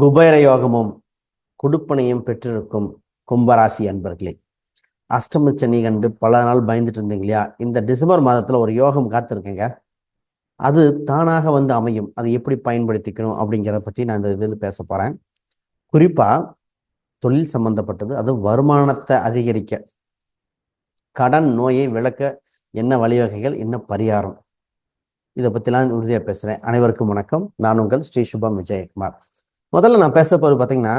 குபேர யோகமும் குடுப்பனையும் பெற்றிருக்கும் கும்பராசி அன்பர்களே. அஷ்டம சனி கண்டு பல நாள் பயந்துட்டு இருந்தீங்க இல்லையா? இந்த டிசம்பர் மாதத்துல ஒரு யோகம் காத்திருக்கேங்க. அது தானாக வந்து அமையும். அது எப்படி பயன்படுத்திக்கணும் அப்படிங்கிறத பத்தி நான் இந்த இதில் பேச போறேன். குறிப்பா தொழில் சம்பந்தப்பட்டது அது வருமானத்தை அதிகரிக்க கடன் நோயை விளக்க என்ன வழிவகைகள் என்ன பரிகாரம்? இதை பற்றிலாம் உறுதியாக பேசுகிறேன் அனைவருக்கும் வணக்கம். நான் உங்கள் ஸ்ரீ சுபம் விஜயகுமார். முதல்ல நான் பேச போகிறது பார்த்தீங்கன்னா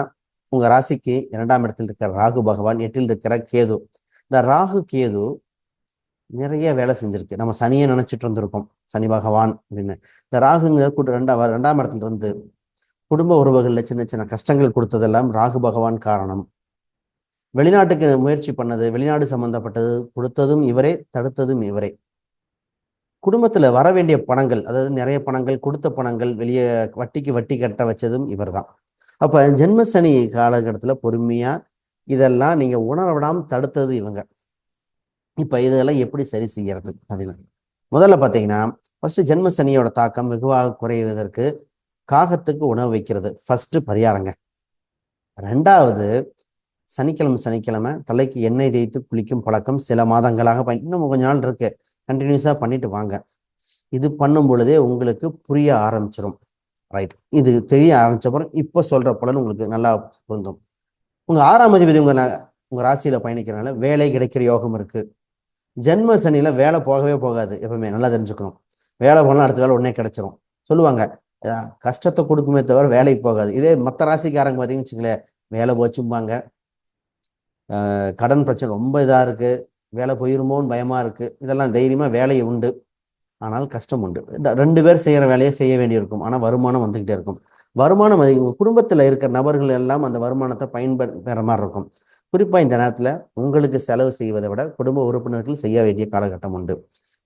உங்கள் ராசிக்கு இரண்டாம் இடத்தில் இருக்கிற ராகு பகவான் எட்டில் இருக்கிற கேது. இந்த ராகு கேது நிறைய வேலை செஞ்சிருக்கு. நம்ம சனியை நினைச்சிட்டு இருந்திருக்கோம். சனி பகவான் அப்படின்னு. இந்த ராகுங்க கூட்ட ரெண்டாம் ரெண்டாம் இடத்துல இருந்து குடும்ப உறவுகளில் சின்ன சின்ன கஷ்டங்கள் கொடுத்ததெல்லாம் ராகு பகவான் காரணம். வெளிநாட்டுக்கு முயற்சி பண்ணது வெளிநாடு சம்பந்தப்பட்டது கொடுத்ததும் இவரே தடுத்ததும் இவரே. குடும்பத்தில் வர வேண்டிய பணங்கள் அதாவது நிறைய பணங்கள் கொடுத்த பணங்கள் வெளியே வட்டிக்கு வட்டி கட்ட வச்சதும் இவர்தான். தான் ஜென்ம சனி காலகட்டத்தில் பொறுமையாக இதெல்லாம் நீங்கள் உணர விடாமல் தடுத்தது இவங்க. இப்போ இதெல்லாம் எப்படி சரி செய்யறது அப்படின்னு. முதல்ல பார்த்தீங்கன்னா ஃபர்ஸ்ட் ஜென்ம சனியோட தாக்கம் வெகுவாக குறைவதற்கு காகத்துக்கு உணவு வைக்கிறது. ஃபர்ஸ்ட் பரிகாரங்க. ரெண்டாவது சனிக்கிழமை சனிக்கிழமை தலைக்கு எண்ணெய் தேய்த்து குளிக்கும் பழக்கம் சில மாதங்களாக இன்னும் கொஞ்ச நாள் இருக்குது கண்டினியூஸாக பண்ணிட்டு வாங்க. இது பண்ணும் பொழுதே உங்களுக்கு புரிய ஆரம்பிச்சிடும் ரைட் இது தெரிய ஆரம்பிச்சப்பறம் இப்போ சொல்கிற பலன் உங்களுக்கு நல்லா பொருந்தும். உங்கள் ஆறாம் அதிபதி உங்க உங்கள் ராசியில் பயணிக்கிறனால வேலை கிடைக்கிற யோகம் இருக்குது ஜென்ம சனியில் வேலை போகவே போகாது எப்பவுமே. நல்லா தெரிஞ்சுக்கணும். வேலை போனால் அடுத்த வேலை உடனே கிடைச்சிரும். சொல்லுவாங்க கஷ்டத்தை கொடுக்குமே தவிர வேலைக்கு போகாது. இதே மற்ற ராசிக்காரங்க பார்த்தீங்கன்னு வச்சுங்களேன் வேலை போச்சும்பாங்க. கடன் பிரச்சனை ரொம்ப இதாக இருக்குது வேலை போயிருமோன்னு பயமாக இருக்குது இதெல்லாம் தைரியமாக வேலையை உண்டு. ஆனால் கஷ்டம் உண்டு. ரெண்டு பேர் செய்கிற வேலையை செய்ய வேண்டியிருக்கும். ஆனால் வருமானம் வந்துக்கிட்டே இருக்கும். வருமானம் உங்கள் குடும்பத்தில் இருக்கிற நபர்கள் எல்லாம் அந்த வருமானத்தை பயன்பெற மாதிரி இருக்கும். குறிப்பாக இந்த நேரத்தில் உங்களுக்கு செலவு செய்வதை விட குடும்ப உறுப்பினர்கள் செய்ய வேண்டிய காலகட்டம் உண்டு.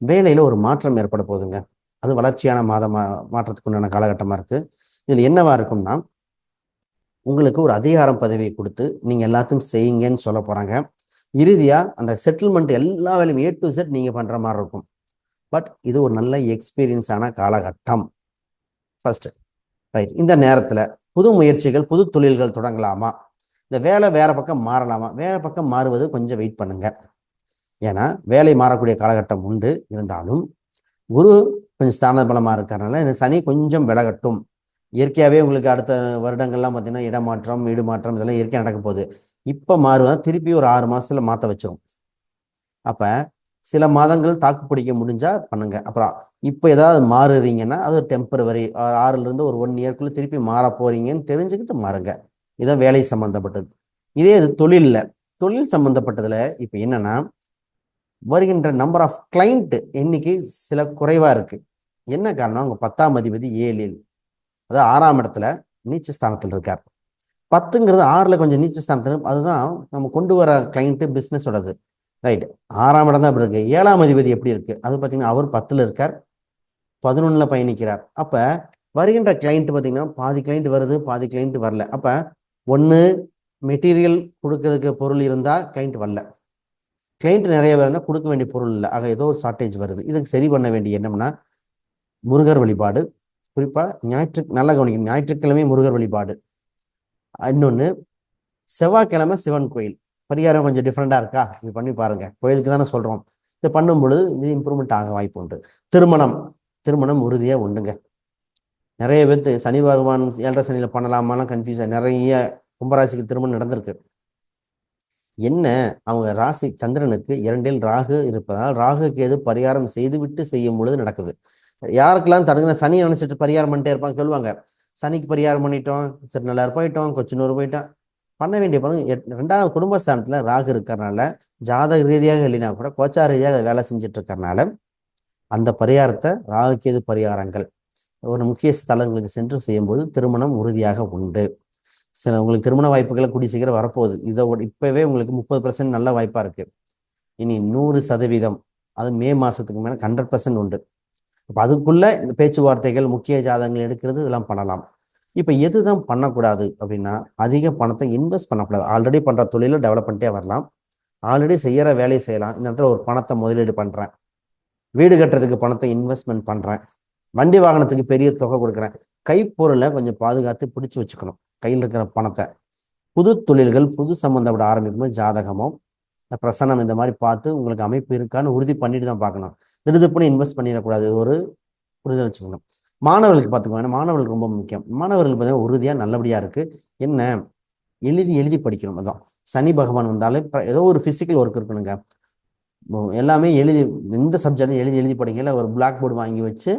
வேலையில் ஒரு மாற்றம் ஏற்பட போகுதுங்க. அது வளர்ச்சியான மாதமா மாற்றத்துக்கு உண்டான காலகட்டமாக இருக்குது இதில் என்னவா இருக்கும்னா உங்களுக்கு ஒரு அதிகாரம் பதவியை கொடுத்து நீங்கள் எல்லாத்தையும் செய்யுங்கன்னு சொல்ல போகிறாங்க இறுதியாக அந்த செட்டில்மெண்ட் எல்லா வேலையும் ஏ டு செட் நீங்கள் பண்ணுற மாதிரி இருக்கும். பட் இது ஒரு நல்ல எக்ஸ்பீரியன்ஸான காலகட்டம். ஃபஸ்ட்டு ரைட் இந்த நேரத்தில் புது முயற்சிகள் புது தொழில்கள் தொடங்கலாமா? இந்த வேலை வேறு பக்கம் மாறலாமா? வேலை பக்கம் மாறுவது கொஞ்சம் வெயிட் பண்ணுங்க. ஏன்னா வேலை மாறக்கூடிய காலகட்டம் உண்டு. இருந்தாலும் குரு கொஞ்சம் ஸ்தான பலமாக இருக்கிறனால இந்த சனி கொஞ்சம் விலகட்டும். இயற்கையாகவே உங்களுக்கு அடுத்த வருடங்கள்லாம் பார்த்தீங்கன்னா இடமாற்றம் வீடு மாற்றம் இதெல்லாம் இயற்கையாக நடக்க போகுது. இப்போ மாறுவா திருப்பி ஒரு ஆறு மாதத்தில் மாற்ற வச்சிரும். அப்போ சில மாதங்கள் தாக்கு பிடிக்க முடிஞ்சால் பண்ணுங்க. அப்புறம் இப்போ ஏதாவது மாறுறீங்கன்னா அது டெம்பரவரி ஆறுலேருந்து ஒரு ஒன் இயர்க்குள்ளே திருப்பி மாற போகிறீங்கன்னு தெரிஞ்சுக்கிட்டு மாறுங்க. இதான் வேலை சம்மந்தப்பட்டது இதே இது தொழிலில். தொழில் சம்மந்தப்பட்டதில் இப்போ என்னென்னா வருகின்ற நம்பர் ஆஃப் கிளைண்ட்டு எண்ணிக்கை சில குறைவாக இருக்குது என்ன காரணம் அவங்க பத்தாம் அதிபதி ஏழில் அதாவது ஆறாம் இடத்துல நீச்ச ஸ்தானத்தில் இருக்கார். பத்துங்கிறது ஆறில் கொஞ்சம் நீச்ச ஸ்தானத்தில் அதுதான் நம்ம கொண்டு வர கிளைண்ட்டு பிஸ்னஸோடது ரைட் ஆறாம் இடம் தான் இப்படி இருக்கு. ஏழாம் அதிபதி எப்படி இருக்குது அது பார்த்தீங்கன்னா அவர் பத்தில் இருக்கார். பதினொன்றில் பயணிக்கிறார். அப்போ வருகின்ற கிளைண்ட் பார்த்தீங்கன்னா பாதி கிளைண்ட் வருது பாதி கிளைண்ட் வரல. அப்போ ஒன்று மெட்டீரியல் கொடுக்கறதுக்கு பொருள் இருந்தால் கிளைண்ட் வரல. கிளைண்ட் நிறைய பேர் இருந்தால் கொடுக்க வேண்டிய பொருள் இல்லை. ஆக ஏதோ ஒரு ஷார்ட்டேஜ் வருது. இதுக்கு சரி பண்ண வேண்டிய என்னம்னா முருகர் வழிபாடு. குறிப்பாக ஞாயிற்று நல்லா கவனிக்கணும். ஞாயிற்றுக்கிழமை முருகர் வழிபாடு. இன்னொன்று செவ்வாய்க்கிழமை சிவன் கோயில். பரிகாரம் கொஞ்சம் டிஃப்ரெண்டாக இருக்கா? இது பண்ணி பாருங்க. கோயிலுக்கு தானே சொல்கிறோம் இது பண்ணும் பொழுது இது இம்ப்ரூவ்மெண்ட் ஆக வாய்ப்பு உண்டு. திருமணம். திருமணம் உறுதியாக உண்டுங்க. நிறைய பேர்த்து சனி பகவான் ஏழரை சனியில் பண்ணலாமாலாம் கன்ஃபியூஸ் நிறைய கும்பராசிக்கு திருமணம் நடந்திருக்கு. என்ன? அவங்க ராசி சந்திரனுக்கு இரண்டில் ராகு இருப்பதால் ராகு கேது பரிகாரம் செய்துவிட்டு செய்யும் பொழுது நடக்குது. யாருக்கெல்லாம் தடுங்க சனி நினைச்சிட்டு பரிகாரம் பண்ணிட்டே இருப்பாங்க சொல்லுவாங்க. சனிக்கு பரிகாரம் பண்ணிட்டோம் சரி நல்லா போயிட்டோம் கொச்சினூர் போயிட்டோம். பண்ண வேண்டிய பணம் ரெண்டாவது குடும்பஸ்தானத்தில் ராகு இருக்கிறனால ஜாதக ரீதியாக இல்லைனா கூட கோச்சார ரீதியாக வேலை செஞ்சுட்டு இருக்கிறனால அந்த பரிகாரத்தை ராகு கேது பரிகாரங்கள் ஒரு முக்கிய ஸ்தலங்களுக்கு சென்று செய்யும்போது திருமணம் உறுதியாக உண்டு. சில உங்களுக்கு திருமண வாய்ப்புகளை கூடிய சீக்கிரம் வரப்போகுது. இதை இப்போவே உங்களுக்கு முப்பது பர்சன்ட் நல்ல வாய்ப்பாக இருக்குது இனி நூறு சதவீதம் அது மே மாதத்துக்கு மேலே ஹண்ட்ரட் பர்சன்ட் உண்டு. இப்போ அதுக்குள்ள இந்த பேச்சுவார்த்தைகள் முக்கிய ஜாதகங்கள் எடுக்கிறது இதெல்லாம் பண்ணலாம். இப்போ எதுதான் பண்ணக்கூடாது அப்படின்னா அதிக பணத்தை இன்வெஸ்ட் பண்ணக்கூடாது. ஆல்ரெடி பண்ணுற தொழிலை டெவலப் பண்ணிட்டே வரலாம். ஆல்ரெடி செய்கிற வேலையை செய்யலாம். இந்த இடத்துல ஒரு பணத்தை முதலீடு பண்ணுறேன் வீடு கட்டுறதுக்கு பணத்தை இன்வெஸ்ட்மெண்ட் பண்ணுறேன் வண்டி வாகனத்துக்கு பெரிய தொகை கொடுக்குறேன். கைப்பொருளை கொஞ்சம் பாதுகாத்து பிடிச்சி வச்சுக்கணும். கையில் இருக்கிற பணத்தை. புது தொழில்கள் புது சம்மந்தப்பட ஆரம்பிக்கும்போது ஜாதகமோ இந்த பிரசனம் இந்த மாதிரி பார்த்து உங்களுக்கு அமைப்பு இருக்கான்னு உறுதி பண்ணிட்டு தான் பார்க்கணும். திடுதுப்புன்னு இன்வெஸ்ட் பண்ணிடக்கூடாது. இது ஒரு புரிதல் வச்சுக்கணும். மாணவர்களுக்கு பார்த்துக்கோங்க. ஏன்னா மாணவர்களுக்கு ரொம்ப முக்கியம். மாணவர்கள் பார்த்தீங்கன்னா உறுதியாக நல்லபடியாக இருக்குது என்ன? எழுதி எழுதி படிக்கணும். அதான். சனி பகவான் வந்தாலே ஏதோ ஒரு ஃபிசிக்கல் ஒர்க் இருக்கணுங்க. எல்லாமே எழுதி எந்த சப்ஜெக்டும் எழுதி எழுதி படிங்க. இல்லை ஒரு பிளாக் போர்டு வாங்கி வச்சு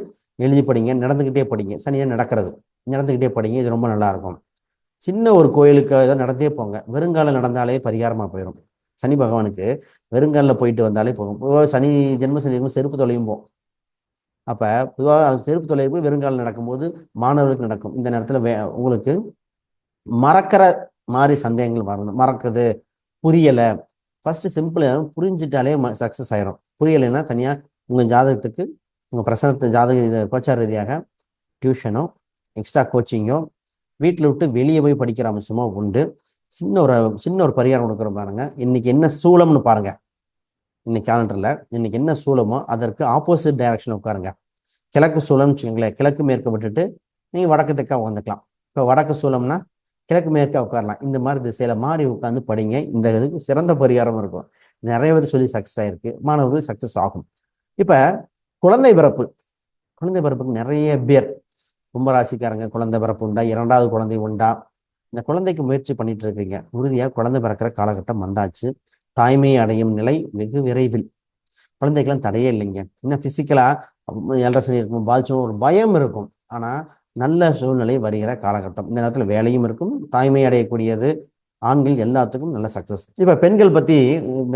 எழுதி படிங்க. நடந்துக்கிட்டே படிங்க. சனியாக நடக்கிறது. நடந்துக்கிட்டே படிங்க. இது ரொம்ப நல்லாயிருக்கும் சின்ன ஒரு கோயிலுக்கு ஏதோ நடந்தே போங்க. வெறுங்காலம் நடந்தாலே பரிகாரமாக போயிடும் சனி பகவானுக்கு வெறுங்காலில் போயிட்டு வந்தாலே போகும் பொதுவாக சனி ஜென்ம சனி இருக்கும் செருப்பு தொலையும் போகும் அப்போ பொதுவாக அது செருப்பு தொலைவு வெறுங்காலில் நடக்கும்போது மாணவர்களுக்கு நடக்கும். இந்த நேரத்தில் வே உங்களுக்கு மறக்கிற மாதிரி சந்தேகங்கள் வரணும் மறக்குது புரியலை. ஃபர்ஸ்ட் சிம்பிளாக புரிஞ்சிட்டாலே சக்ஸஸ் ஆயிரும். புரியலைன்னா தனியாக உங்கள் ஜாதகத்துக்கு உங்கள் பிரசனத்தை ஜாதக இது கோச்சார் ரீதியாக டியூஷனோ எக்ஸ்ட்ரா கோச்சிங்கோ வீட்டில் விட்டு வெளியே போய் படிக்கிற அம்சமோ உண்டு. சின்ன ஒரு சின்ன ஒரு பரிகாரம் கொடுக்குற பாருங்க. இன்னைக்கு என்ன சூளம்னு பாருங்க. இன்னைக்கு கேலண்டரில் இன்னைக்கு என்ன சூளமோ அதற்கு ஆப்போசிட் டைரக்ஷனில் உட்காருங்க. கிழக்கு சூளம்னு வச்சுக்கோங்களேன். கிழக்கு மேற்கு விட்டுட்டு நீங்கள் வடக்கு தெற்காக உட்காந்துக்கலாம் இப்போ வடக்கு சூளம்னா கிழக்கு மேற்கா உட்காரலாம். இந்த மாதிரி திசையில மாறி உட்காந்து படிங்க. இந்த இதுக்கு சிறந்த பரிகாரம் இருக்கும். நிறைய பேர் சொல்லி சக்ஸஸ் ஆயிருக்கு. மாணவர்கள் சக்ஸஸ் ஆகும். இப்போ குழந்தை பிறப்பு. குழந்தை பிறப்புக்கு நிறைய பேர். கும்பராசிக்காரங்க குழந்தை பிறப்பு உண்டா? இரண்டாவது குழந்தை உண்டா? இந்த குழந்தைக்கு முயற்சி பண்ணிட்டு இருக்கீங்க. உறுதியாக குழந்தை பிறக்கிற காலகட்டம் வந்தாச்சு. தாய்மை அடையும் நிலை வெகு விரைவில். குழந்தைக்கெல்லாம் தடையே இல்லைங்க. இன்னும் பிசிக்கலா ஏழரை சனி இருக்கும் பாதிச்சும் ஒரு பயம் இருக்கும். ஆனா நல்ல சூழ்நிலை வருகிற காலகட்டம். இந்த நேரத்தில் வேலையும் இருக்கும் தாய்மை அடையக்கூடியது. ஆண்கள் எல்லாத்துக்கும் நல்ல சக்சஸ் இப்போ பெண்கள் பத்தி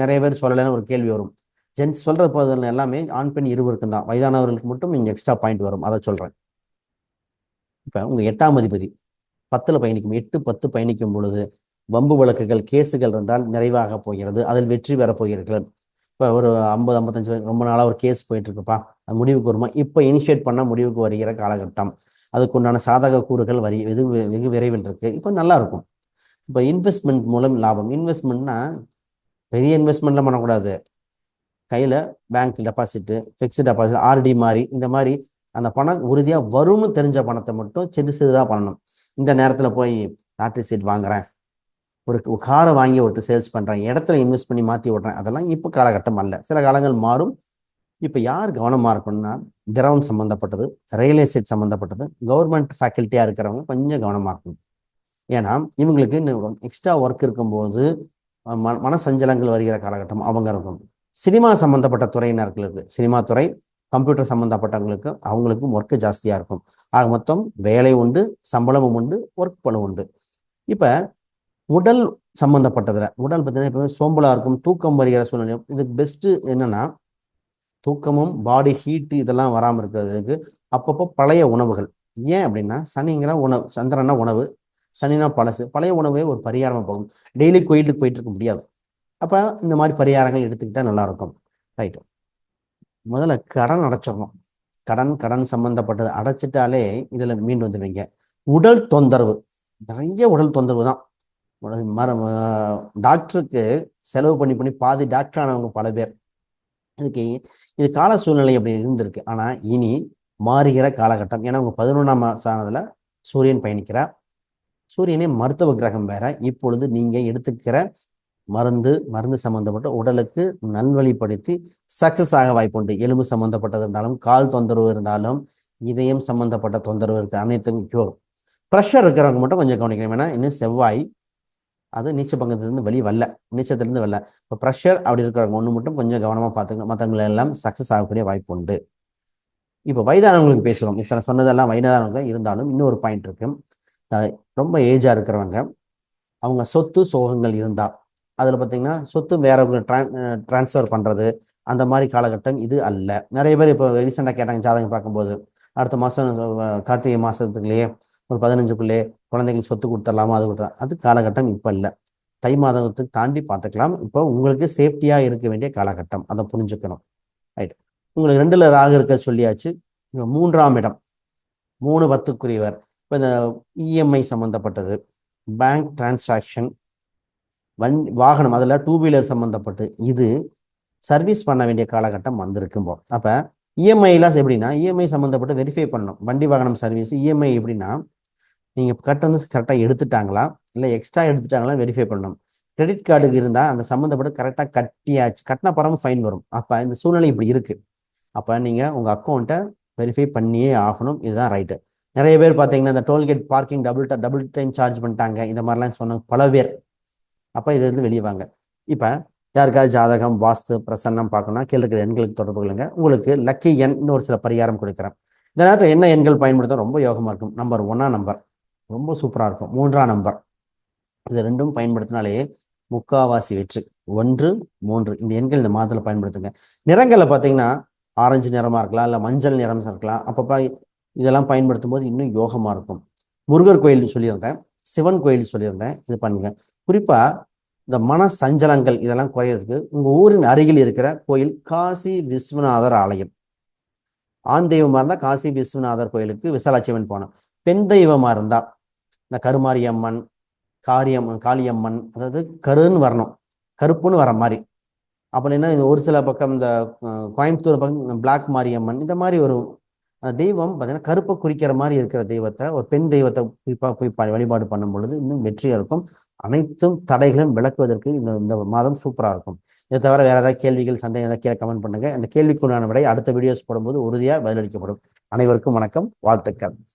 நிறைய பேர் சொல்லலைன்னு ஒரு கேள்வி வரும். ஜென்ஸ் சொல்ற போதில் எல்லாமே ஆண் பெண் இருவருக்கும் தான். வயதானவர்களுக்கு மட்டும் இங்கே எக்ஸ்ட்ரா பாயிண்ட் வரும். அதை சொல்றேன். இப்போ உங்க எட்டாம் அதிபதி. பத்தில் பயணிக்கும் எட்டு பத்து பயணிக்கும் பொழுது வம்பு வழக்குகள் கேஸுகள் இருந்தால் நிறைவாக போகிறது. அதில் வெற்றி பெறப் போகிறீர்கள். இப்போ ஒரு ஐம்பது ஐம்பத்தஞ்சு ரொம்ப நாளாக ஒரு கேஸ் போயிட்டு இருக்குப்பா அது முடிவுக்கு வருமா? இப்போ இனிஷியேட் பண்ண முடிவுக்கு வருகிற காலகட்டம். அதுக்குண்டான சாதக கூறுகள் வரி வெகு வெகு விரைவில் இருக்குது இப்போ நல்லா இருக்கும். இப்போ இன்வெஸ்ட்மெண்ட் மூலம் லாபம். இன்வெஸ்ட்மெண்ட்னா பெரிய இன்வெஸ்ட்மெண்ட்லாம் பண்ணக்கூடாது. கையில் bank deposit fixed deposit RD மாதிரி இந்த மாதிரி அந்த பணம் உறுதியாக வரும்னு தெரிஞ்ச பணத்தை மட்டும் சிறு சிறுதாக பண்ணணும். இந்த நேரத்தில் போய் லாட்ரி சீட் வாங்குறேன். ஒரு காரை வாங்கி ஒருத்தர் சேல்ஸ் பண்ணுறேன் இடத்துல இன்வெஸ்ட் பண்ணி மாற்றி விட்றேன் அதெல்லாம் இப்போ காலகட்டம் அல்ல. சில காலங்கள் மாறும். இப்போ யார் கவனமாக இருக்கணும்னா திரவம் சம்மந்தப்பட்டது ரியல் எஸ்டேட் சம்மந்தப்பட்டது கவர்மெண்ட் ஃபேக்கல்ட்டியாக இருக்கிறவங்க கொஞ்சம் கவனமாக இருக்கணும். ஏன்னா இவங்களுக்கு எக்ஸ்ட்ரா ஒர்க் இருக்கும்போது மன மனசஞ்சலங்கள் வருகிற காலகட்டம் அவங்க இருக்கும். சினிமா சம்மந்தப்பட்ட துறையினர்கள் இருக்குது சினிமா துறை கம்ப்யூட்டர் சம்மந்தப்பட்டவங்களுக்கு அவங்களுக்கும் ஒர்க்கு ஜாஸ்தியாக இருக்கும். ஆக மொத்தம் வேலை உண்டு சம்பளமும் உண்டு ஒர்க் பணம் உண்டு. இப்போ உடல் சம்மந்தப்பட்டதில் உடல் பார்த்தீங்கன்னா இப்போ சோம்பலாக இருக்கும் தூக்கம் வருகிற சூழ்நிலை இதுக்கு பெஸ்ட்டு என்னென்னா தூக்கமும் பாடி ஹீட்டு இதெல்லாம் வராமல் இருக்கிறதுக்கு அப்பப்போ பழைய உணவுகள். ஏன் அப்படின்னா சனிங்கிற உணவு சந்திரனா உணவு சனினா பழசு பழைய உணவே ஒரு பரிகாரமாக போகும். டெய்லி கோயிலுக்கு போயிட்டு இருக்க முடியாது. அப்போ இந்த மாதிரி பரிகாரங்கள் எடுத்துக்கிட்டால் நல்லாயிருக்கும் ரைட்டு முதல்ல கடன் அடைச்சிடணும். கடன் கடன் சம்பந்தப்பட்டது அடைச்சிட்டாலே இதில் மீண்டு வந்துடுவீங்க. உடல் தொந்தரவு. நிறைய உடல் தொந்தரவு தான். மர டாக்டருக்கு செலவு பண்ணி பண்ணி பாதி டாக்டர் ஆனவங்க பல பேர். இதுக்கு இது கால சூழ்நிலை அப்படி இருந்திருக்கு. ஆனால் இனி மாறுகிற காலகட்டம். ஏன்னா அவங்க பதினொன்றாம் ஆனதில் சூரியன் பயணிக்கிறார். சூரியனே மருத்துவ கிரகம் வேற. இப்பொழுது நீங்கள் எடுத்துக்கிற மருந்து மருந்து சம்பந்தப்பட்ட உடலுக்கு நல்வழிப்படுத்தி சக்சஸ் ஆக வாய்ப்புண்டு. எலும்பு சம்பந்தப்பட்டது இருந்தாலும் கால் தொந்தரவு இருந்தாலும் இதயம் சம்பந்தப்பட்ட தொந்தரவு இருக்குது அனைத்தும் க்யூர் ப்ரெஷர் இருக்கிறவங்க மட்டும் கொஞ்சம் கவனிக்கணும். ஏன்னா இன்னும் செவ்வாய் அது நீச்ச பங்கத்திலிருந்து வெளியே வரல. நீச்சத்திலிருந்து வரல. இப்போ ப்ரெஷர் அப்படி இருக்கிறவங்க ஒன்று மட்டும் கொஞ்சம் கவனமாக பார்த்துங்க மற்றவங்களை எல்லாம் சக்ஸஸ் ஆகக்கூடிய வாய்ப்பு உண்டு இப்போ வயதானவங்களுக்கு பேசுகிறோம் இப்போ நான் சொன்னதெல்லாம் வயதானவங்க இருந்தாலும் இன்னொரு பாயிண்ட் இருக்கு. ரொம்ப ஏஜாக இருக்கிறவங்க அவங்க சொத்து சோகங்கள் இருந்தால் அதில் பார்த்தீங்கன்னா சொத்து வேறவங்க ட்ரான் ட்ரான்ஸ்ஃபர் பண்ணுறது அந்த மாதிரி காலகட்டம் இது அல்ல. நிறைய பேர் இப்போ ரீசெண்டாக கேட்டாங்க ஜாதகம் பார்க்கும்போது. அடுத்த மாதம் கார்த்திகை மாதத்துக்குள்ளேயே ஒரு பதினஞ்சுக்குள்ளே குழந்தைங்களுக்கு சொத்து கொடுத்துடலாமா அது கொடுத்துடலாம். அது காலகட்டம் இப்போ இல்லை. தை மாதத்துக்கு தாண்டி பார்த்துக்கலாம். இப்போ உங்களுக்கு சேஃப்டியாக இருக்க வேண்டிய காலகட்டம். அதை புரிஞ்சுக்கணும். ரைட் உங்களுக்கு ரெண்டில் ராகு இருக்க சொல்லியாச்சு. இப்போ மூன்றாம் இடம். மூணு பத்துக்குரியவர். இப்போ இந்த இஎம்ஐ சம்மந்தப்பட்டது பேங்க் டிரான்சாக்ஷன் வண் வாகனம் அதில் டூ வீலர் சம்மந்தப்பட்டு இது சர்வீஸ் பண்ண வேண்டிய காலகட்டம் வந்திருக்கும்போ அப்போ இஎம்ஐலாம் எப்படின்னா இஎம்ஐ சம்மந்தப்பட்டு வெரிஃபை பண்ணணும். வண்டி வாகனம் சர்வீஸ் இஎம்ஐ எப்படின்னா நீங்கள் கட்டணம் கரெக்டாக எடுத்துட்டாங்களா இல்லை எக்ஸ்ட்ரா எடுத்துட்டாங்களா வெரிஃபை பண்ணணும். கிரெடிட் கார்டுக்கு இருந்தால் அந்த சம்மந்தப்பட்டு கரெக்டாக கட்டியாச்சு கட்டின பிறகு ஃபைன் வரும். அப்போ இந்த சூழ்நிலை இப்படி இருக்குது அப்போ நீங்கள் உங்கள் அக்கௌண்ட்டை வெரிஃபை பண்ணியே ஆகணும். இதுதான் ரைட்டு நிறைய பேர் பார்த்தீங்கன்னா இந்த toll gate parking double double time charge பண்ணிட்டாங்க. இந்த மாதிரிலாம் சொன்ன பல பேர். அப்போ இதுலேருந்து வெளியே வாங்க. இப்போ யாருக்காவது ஜாதகம் வாஸ்து பிரசன்னம் பார்க்கணும்னா கீழே இருக்கிற எண்களுக்கு தொடர்பு கொள்ளுங்க. உங்களுக்கு லக்கி எண் ஒரு சில பரிகாரம் கொடுக்குறேன். இந்த நேரத்தில் என்ன எண்கள் பயன்படுத்த ரொம்ப யோகமாக இருக்கும். நம்பர் ஒன்னா நம்பர் ரொம்ப சூப்பராக இருக்கும். மூன்றாம் நம்பர் இது ரெண்டும் பயன்படுத்தினாலே முக்காவாசி வெற்றி. ஒன்று மூன்று. இந்த எண்கள் இந்த மாதத்தில் பயன்படுத்துங்க. நிறங்களை பார்த்தீங்கன்னா ஆரஞ்சு நிறமாக இருக்கலாம் இல்லை மஞ்சள் நிறம் இருக்கலாம். அப்பப்போ இதெல்லாம் பயன்படுத்தும் போது இன்னும் யோகமாக இருக்கும். முருகர் கோயில் சொல்லியிருந்தேன். சிவன் கோயில் சொல்லியிருந்தேன். இது பண்ணுங்க. குறிப்பாக இந்த மன சஞ்சலங்கள் இதெல்லாம் குறையிறதுக்கு உங்க ஊரின் அருகில் இருக்கிற கோயில் காசி விஸ்வநாதர் ஆலயம். ஆண் தெய்வமா இருந்தால் காசி விஸ்வநாதர் கோயிலுக்கு விசாலாட்சியம்மன் போனோம் பெண் தெய்வமாக இருந்தால் இந்த கருமாரியம்மன் காரியம் காளியம்மன் அதாவது கருன்னு வரணும். கருப்புன்னு வர மாதிரி. அப்படின்னா இது ஒரு சில பக்கம் இந்த கோயம்புத்தூர் பக்கம் பிளாக் மாரியம்மன் இந்த மாதிரி ஒரு தெய்வம் பார்த்தீங்கன்னா கருப்பை குறிக்கிற மாதிரி இருக்கிற தெய்வத்தை ஒரு பெண் தெய்வத்தை குறிப்பாக போய் வழிபாடு பண்ணும் பொழுது இன்னும் வெற்றியாக இருக்கும். அனைத்தும் தடைகளும் விளக்குவதற்கு இந்த இந்த மாதம் சூப்பராக இருக்கும். இதை தவிர வேற ஏதாவது கேள்விகள் சந்தேகம் ஏதாவது கீழே கமெண்ட் பண்ணுங்க. இந்த கேள்விக்குண்டான விடை அடுத்த வீடியோஸ் போடும்போது உறுதியாக பதிலளிக்கப்படும். அனைவருக்கும் வணக்கம். வாழ்த்துக்கள்.